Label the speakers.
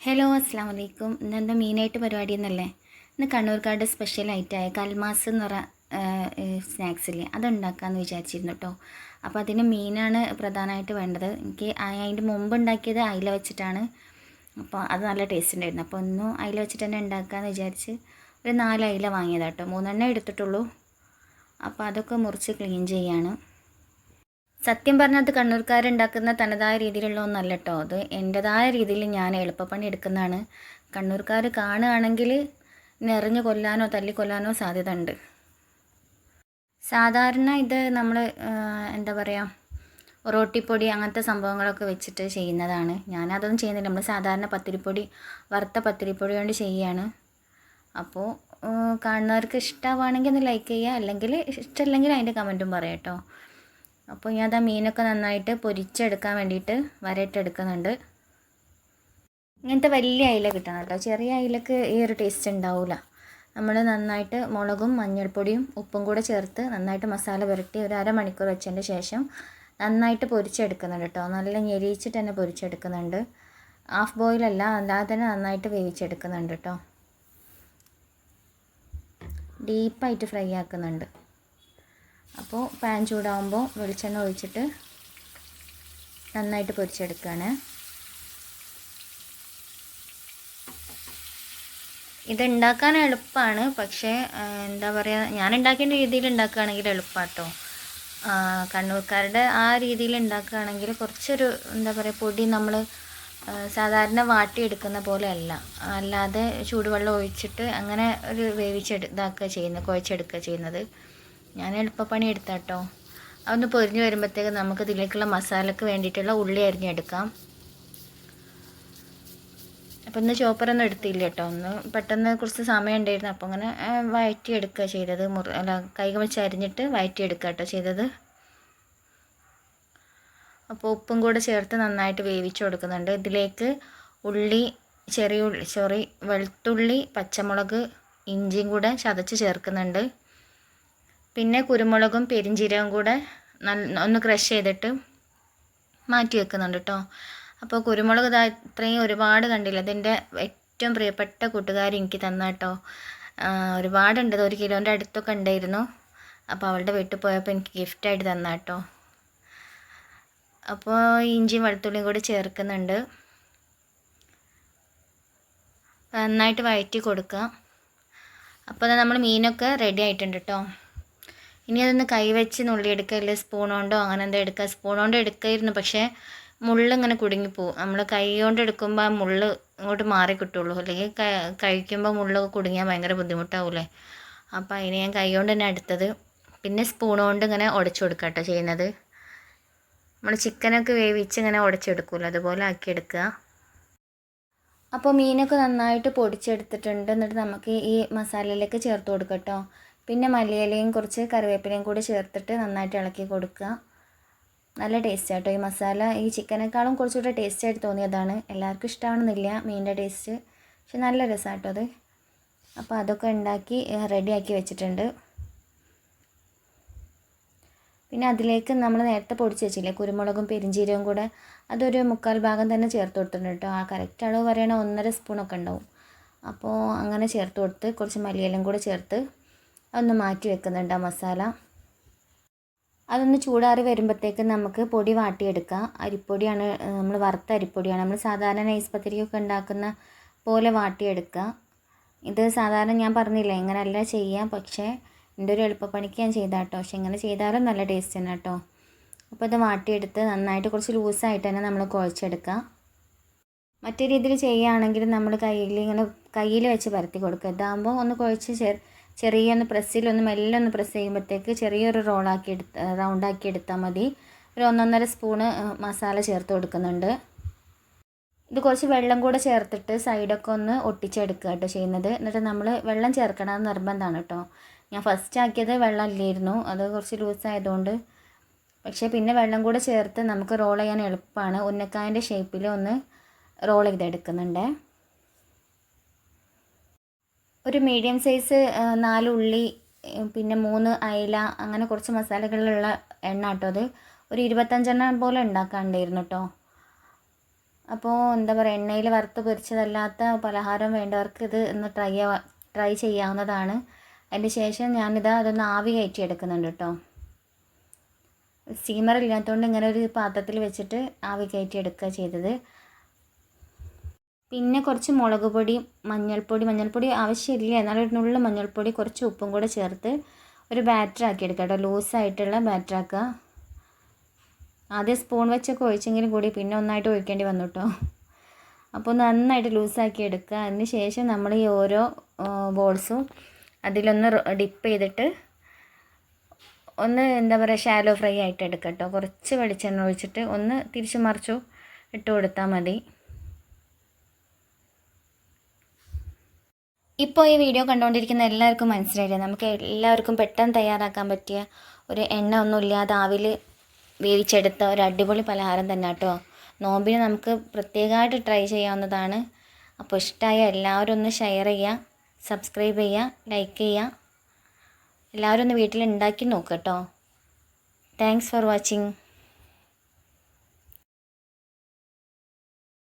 Speaker 1: Hello അസ്സാം വലൈക്കും ഇന്നെന്താ മെയിനായിട്ട് പരിപാടി എന്നല്ലേ ഇന്ന് കണ്ണൂർക്കാട് സ്പെഷ്യലായിട്ടായ കൽമാസ് എന്ന് പറ സ്നാക്സില്ലേ അതുണ്ടാക്കാമെന്ന് വിചാരിച്ചിരുന്നു കേട്ടോ അപ്പോൾ അതിന് മീനാണ് പ്രധാനമായിട്ട് വേണ്ടത്. എനിക്ക് അതിന്റെ മുമ്പ് ഉണ്ടാക്കിയത് അയില വെച്ചിട്ടാണ്. അപ്പോൾ അത് നല്ല ടേസ്റ്റ് ഉണ്ടായിരുന്നു അപ്പോൾ ഒന്നും അയില വെച്ചിട്ട് തന്നെ ഉണ്ടാക്കാമെന്ന് വിചാരിച്ച് ഒരു നാല് അയില വാങ്ങിയതാട്ടോ മൂന്നെണ്ണം എടുത്തിട്ടുള്ളൂ. അപ്പോൾ അതൊക്കെ മുറിച്ച് ക്ലീൻ ചെയ്യാണ്. സത്യം പറഞ്ഞാൽ കണ്ണൂർക്കാരുണ്ടാക്കുന്ന തനതായ രീതിയിലുള്ള ഒന്നല്ല കേട്ടോ അത് എന്റെതായ രീതിയിൽ ഞാൻ എളുപ്പപ്പണി എടുക്കുന്നതാണ്. കണ്ണൂർക്കാർ കാണുകയാണെങ്കിൽ നിറഞ്ഞു കൊല്ലാനോ തല്ലിക്കൊല്ലാനോ സാധ്യത ഉണ്ട് സാധാരണ ഇത് നമ്മൾ എന്താ പറയുക റോട്ടിപ്പൊടി അങ്ങനത്തെ സംഭവങ്ങളൊക്കെ വെച്ചിട്ട് ചെയ്യുന്നതാണ്. ഞാനതൊന്നും ചെയ്യുന്നില്ല. നമ്മൾ സാധാരണ പത്തിരിപ്പൊടി വറുത്ത പത്തിരിപ്പൊടി കൊണ്ട് ചെയ്യുകയാണ്. അപ്പോൾ കാണുന്നവർക്ക് ഇഷ്ടമാണെങ്കിൽ ഒന്ന് ലൈക്ക് ചെയ്യുക. അല്ലെങ്കിൽ ഇഷ്ടമല്ലെങ്കിൽ അതിന്റെ കമന്റും പറയാം കേട്ടോ. അപ്പോൾ ഞാൻ ആ മീനൊക്കെ നന്നായിട്ട് പൊരിച്ചെടുക്കാൻ വേണ്ടിയിട്ട് വരട്ടെടുക്കുന്നുണ്ട് ഇങ്ങനത്തെ വലിയ അയില കിട്ടണം കേട്ടോ. ചെറിയ അയിലക്ക് ഈ ഒരു ടേസ്റ്റ് ഉണ്ടാവില്ല നമ്മൾ നന്നായിട്ട് മുളകും മഞ്ഞൾപ്പൊടിയും ഉപ്പും കൂടെ ചേർത്ത് നന്നായിട്ട് മസാല പുരട്ടി ഒരു അരമണിക്കൂർ വെച്ചതിന് ശേഷം നന്നായിട്ട് പൊരിച്ചെടുക്കുന്നുണ്ട് കേട്ടോ. നല്ല ഞെരിയിച്ചിട്ട് തന്നെ പൊരിച്ചെടുക്കുന്നുണ്ട്. ഹാഫ് ബോയിലല്ല അല്ലാതെ തന്നെ നന്നായിട്ട് വേവിച്ചെടുക്കുന്നുണ്ട് കേട്ടോ. ഡീപ്പായിട്ട് ഫ്രൈ ആക്കുന്നുണ്ട്. അപ്പോൾ പാൻ ചൂടാകുമ്പോൾ വെളിച്ചെണ്ണ ഒഴിച്ചിട്ട് നന്നായിട്ട് പൊരിച്ചെടുക്കുകയാണ് ഇത് ഉണ്ടാക്കാൻ എളുപ്പമാണ് പക്ഷേ എന്താ പറയുക ഞാൻ ഉണ്ടാക്കേണ്ട രീതിയിൽ ഉണ്ടാക്കുകയാണെങ്കിൽ എളുപ്പാട്ടോ. കണ്ണൂർക്കാരുടെ ആ രീതിയിൽ ഉണ്ടാക്കുകയാണെങ്കിൽ കുറച്ചൊരു എന്താ പറയുക പൊടി നമ്മൾ സാധാരണ വാട്ടിയെടുക്കുന്ന പോലെ അല്ല അല്ലാതെ ചൂടുവെള്ളം ഒഴിച്ചിട്ട് അങ്ങനെ ഒരു വേവിച്ചെടു ഇതാക്കുക ചെയ്യുന്നത് കുഴച്ചെടുക്കുക ചെയ്യുന്നത്. ഞാൻ എളുപ്പപ്പണി എടുത്താട്ടോ. അതൊന്ന് പൊരിഞ്ഞ് വരുമ്പോഴത്തേക്ക് നമുക്ക് ഇതിലേക്കുള്ള മസാലക്ക് വേണ്ടിയിട്ടുള്ള ഉള്ളി അരിഞ്ഞെടുക്കാം അപ്പം ഇന്ന് ചോപ്പറൊന്നും എടുത്തില്ല കേട്ടോ ഒന്ന് പെട്ടെന്ന് കുറച്ച് സമയം ഉണ്ടായിരുന്നു. അപ്പോൾ അങ്ങനെ വഴറ്റി എടുക്കുക ചെയ്തത്. മുറി അല്ല കൈ വെച്ച് അരിഞ്ഞിട്ട് വഴറ്റി എടുക്കുക കേട്ടോ ചെയ്തത്. അപ്പോൾ ഉപ്പും കൂടെ ചേർത്ത് നന്നായിട്ട് വേവിച്ച് കൊടുക്കുന്നുണ്ട്. ഇതിലേക്ക് ഉള്ളി ചെറിയ ഉള്ളി സോറി വെളുത്തുള്ളി പച്ചമുളക് ഇഞ്ചിയും കൂടെ ചതച്ച് ചേർക്കുന്നുണ്ട്. പിന്നെ കുരുമുളകും പെരിഞ്ചീരകം കൂടെ ഒന്ന് ക്രഷ് ചെയ്തിട്ട് മാറ്റി വെക്കുന്നുണ്ട് കേട്ടോ അപ്പോൾ കുരുമുളക് ഇതാ ഇത്രയും ഒരുപാട് കണ്ടില്ല? അതിന്റെ ഏറ്റവും പ്രിയപ്പെട്ട കൂട്ടുകാർ എനിക്ക് തന്ന കേട്ടോ ഒരുപാടുണ്ട്. ഒരു കിലോന്റെ അടുത്തൊക്കെ ഉണ്ടായിരുന്നു. അപ്പോൾ അവളുടെ വീട്ടിൽ പോയപ്പോൾ എനിക്ക് ഗിഫ്റ്റായിട്ട് തന്ന കേട്ടോ അപ്പോൾ ഇഞ്ചിയും വെളുത്തുള്ളിയും കൂടി ചേർക്കുന്നുണ്ട്. നന്നായിട്ട് വഴറ്റി കൊടുക്കുക അപ്പോൾ നമ്മൾ മീനൊക്കെ റെഡി ആയിട്ടുണ്ട് കേട്ടോ ഇനി അതൊന്ന് കൈവച്ച് നുള്ളിയെടുക്കുക അല്ലെങ്കിൽ സ്പൂൺ കൊണ്ടോ അങ്ങനെ എന്താ എടുക്കുക. സ്പൂൺ കൊണ്ട് എടുക്കായിരുന്നു പക്ഷേ മുള്ളിങ്ങനെ കുടുങ്ങിപ്പോവും നമ്മൾ കൈ കൊണ്ട് എടുക്കുമ്പോൾ ആ മുള്ള് ഇങ്ങോട്ട് മാറി കിട്ടുള്ളൂ. അല്ലെങ്കിൽ കഴിക്കുമ്പോൾ മുള്ളൊക്കെ കുടുങ്ങിയാൽ ഭയങ്കര ബുദ്ധിമുട്ടാവൂലേ അപ്പോൾ അതിന് ഞാൻ കൈ കൊണ്ട് തന്നെ എടുത്തത്. പിന്നെ സ്പൂൺ കൊണ്ട് ഇങ്ങനെ ഉടച്ചു കൊടുക്കുക കേട്ടോ ചെയ്യുന്നത്. നമ്മൾ ചിക്കനൊക്കെ വേവിച്ച് ഇങ്ങനെ ഉടച്ചെടുക്കുമല്ലോ അതുപോലെ ആക്കി എടുക്കുക. അപ്പോൾ മീനൊക്കെ നന്നായിട്ട് പൊടിച്ചെടുത്തിട്ടുണ്ട്. എന്നിട്ട് നമുക്ക് ഈ മസാലയിലേക്ക് ചേർത്ത് കൊടുക്കാം കേട്ടോ. പിന്നെ മല്ലിയിലയും കുറച്ച് കറിവേപ്പിലയും കൂടി ചേർത്തിട്ട് നന്നായിട്ട് ഇളക്കി കൊടുക്കുക. നല്ല ടേസ്റ്റ് ആട്ടോ ഈ മസാല. ഈ ചിക്കനേക്കാളും കുറച്ചുകൂടെ ടേസ്റ്റ് ആയിട്ട് തോന്നിയതാണ്. എല്ലാവർക്കും ഇഷ്ടമാണെന്നില്ല മീനിന്റെ ടേസ്റ്റ് പക്ഷെ നല്ല രസമാട്ടോ അത്. അപ്പോൾ അതൊക്കെ ഉണ്ടാക്കി റെഡിയാക്കി വെച്ചിട്ടുണ്ട്. പിന്നെ അതിലേക്ക് നമ്മൾ നേരത്തെ പൊടിച്ച് വെച്ചില്ലേ കുരുമുളകും പെരിഞ്ചീരവും കൂടെ അതൊരു മുക്കാൽ ഭാഗം തന്നെ ചേർത്ത് കൊടുത്തിട്ടുണ്ട് കേട്ടോ. ആ കറക്റ്റ് അളവ് പറയണ ഒന്നര സ്പൂണൊക്കെ ഉണ്ടാവും. അപ്പോൾ അങ്ങനെ ചേർത്ത് കൊടുത്ത് കുറച്ച് മല്ലിയിലും കൂടെ ചേർത്ത് അതൊന്ന് മാറ്റി വെക്കുന്നുണ്ട് മസാല. അതൊന്ന് ചൂടാറി വരുമ്പോഴത്തേക്ക് നമുക്ക് പൊടി വാട്ടിയെടുക്കാം. അരിപ്പൊടിയാണ് നമ്മൾ വറുത്ത അരിപ്പൊടിയാണ്. നമ്മൾ സാധാരണ നൈസ് പത്തിരിക്കൊക്കെ ഉണ്ടാക്കുന്ന പോലെ വാട്ടിയെടുക്കുക. ഇത് സാധാരണ ഞാൻ പറഞ്ഞില്ല ഇങ്ങനെയല്ല ചെയ്യാം. പക്ഷേ എന്റെ ഒരു എളുപ്പപ്പണിക്ക് ഞാൻ ചെയ്താ കേട്ടോ പക്ഷെ ഇങ്ങനെ ചെയ്താലും നല്ല ടേസ്റ്റ് തന്നെ കേട്ടോ. അപ്പോൾ ഇത് വാട്ടിയെടുത്ത് നന്നായിട്ട് കുറച്ച് ലൂസായിട്ട് തന്നെ നമ്മൾ കുഴച്ചെടുക്കുക മറ്റേ രീതിയിൽ ചെയ്യുകയാണെങ്കിൽ നമ്മൾ കയ്യിൽ ഇങ്ങനെ കയ്യിൽ വെച്ച് പരത്തി കൊടുക്കുക. ഇതാകുമ്പോൾ ഒന്ന് കുഴച്ച് ചെറു ചെറിയൊന്ന് പ്രസ്സിലൊന്ന് മെല്ലെ ഒന്ന് പ്രസ് ചെയ്യുമ്പോഴത്തേക്ക് ചെറിയൊരു റോളാക്കി എടുത്ത് റൗണ്ടാക്കി എടുത്താൽ മതി. ഒരു ഒന്നൊന്നര സ്പൂണ് മസാല ചേർത്ത് കൊടുക്കുന്നുണ്ട്. ഇത് കുറച്ച് വെള്ളം കൂടെ ചേർത്തിട്ട് സൈഡൊക്കെ ഒന്ന് ഒട്ടിച്ചെടുക്കുക കേട്ടോ ചെയ്യുന്നത്. എന്നിട്ട് നമ്മൾ വെള്ളം ചേർക്കണമെന്ന് നിർബന്ധമാണ് കേട്ടോ. ഞാൻ ഫസ്റ്റ് ആക്കിയത് വെള്ളം ഇല്ലായിരുന്നു അത് കുറച്ച് ലൂസ് ആയതുകൊണ്ട്. പക്ഷേ പിന്നെ വെള്ളം കൂടെ ചേർത്ത് നമുക്ക് റോൾ ചെയ്യാൻ എളുപ്പമാണ്. ഉന്നക്കായന്റെ ഷേപ്പിൽ ഒന്ന് റോൾ ചെയ്തെടുക്കുന്നുണ്ട്. ഒരു മീഡിയം സൈസ് നാല് ഉള്ളി പിന്നെ മൂന്ന് അയില അങ്ങനെ കുറച്ച് മസാലകളുള്ള എണ്ണ കേട്ടോ അത്. ഒരു ഇരുപത്തഞ്ചെണ്ണം പോലെ ഉണ്ടാക്കാണ്ടായിരുന്നു കേട്ടോ. അപ്പോൾ എന്താ പറയുക എണ്ണയിൽ വറുത്ത് പൊരിച്ചതല്ലാത്ത പലഹാരം വേണ്ടവർക്ക് ഇത് ഒന്ന് ട്രൈ ട്രൈ ചെയ്യാവുന്നതാണ്. അതിന് ശേഷം ഞാനിത് അതൊന്ന് ആവി കയറ്റി എടുക്കുന്നുണ്ട് കേട്ടോ സ്റ്റീമർ ഇല്ലാത്തതുകൊണ്ട് ഇങ്ങനെ ഒരു പാത്രത്തിൽ വെച്ചിട്ട് ആവി കയറ്റി എടുക്കുക ചെയ്തത്. പിന്നെ കുറച്ച് മുളക് പൊടി മഞ്ഞൾപ്പൊടി മഞ്ഞൾപ്പൊടി ആവശ്യമില്ല. എന്നാലും ഒരു നുള്ളു മഞ്ഞൾപ്പൊടി കുറച്ച് ഉപ്പും കൂടെ ചേർത്ത് ഒരു ബാറ്റർ ആക്കി എടുക്കുക കേട്ടോ. ലൂസായിട്ടുള്ള ബാറ്റർ ആക്കുക. ആദ്യം സ്പൂൺ വെച്ചൊക്കെ ഒഴിച്ചെങ്കിലും കൂടി പിന്നെ ഒന്നായിട്ട് ഒഴിക്കേണ്ടി വന്നു കേട്ടോ. അപ്പോൾ നന്നായിട്ട് ലൂസാക്കി എടുക്കുക. അതിന് ശേഷം നമ്മൾ ഈ ഓരോ ബോൾസും അതിലൊന്ന് ഡിപ്പ് ചെയ്തിട്ട് ഒന്ന് എന്താ പറയുക ഷാലോ ഫ്രൈ ആയിട്ട് എടുക്കാം കേട്ടോ. കുറച്ച് വെളിച്ചെണ്ണ ഒഴിച്ചിട്ട് ഒന്ന് തിരിച്ചു മറിച്ചു ഇട്ട് കൊടുത്താൽ മതി. ഇപ്പോൾ ഈ വീഡിയോ കണ്ടുകൊണ്ടിരിക്കുന്ന എല്ലാവർക്കും മനസ്സിലായില്ലേ? നമുക്ക് എല്ലാവർക്കും പെട്ടെന്ന് തയ്യാറാക്കാൻ പറ്റിയ ഒരു എണ്ണ ഒന്നും ഇല്ലാതെ ആവിൽ വേവിച്ചെടുത്ത ഒരു അടിപൊളി പലഹാരം തന്നെ കേട്ടോ. നോമ്പിന് നമുക്ക് പ്രത്യേകമായിട്ട് ട്രൈ ചെയ്യാവുന്നതാണ്. അപ്പോൾ ഇഷ്ടമായ എല്ലാവരും ഒന്ന് ഷെയർ ചെയ്യുക സബ്സ്ക്രൈബ് ചെയ്യുക ലൈക്ക് ചെയ്യുക. എല്ലാവരും ഒന്ന് വീട്ടിൽ ഉണ്ടാക്കി നോക്കുക കേട്ടോ. Thanks for watching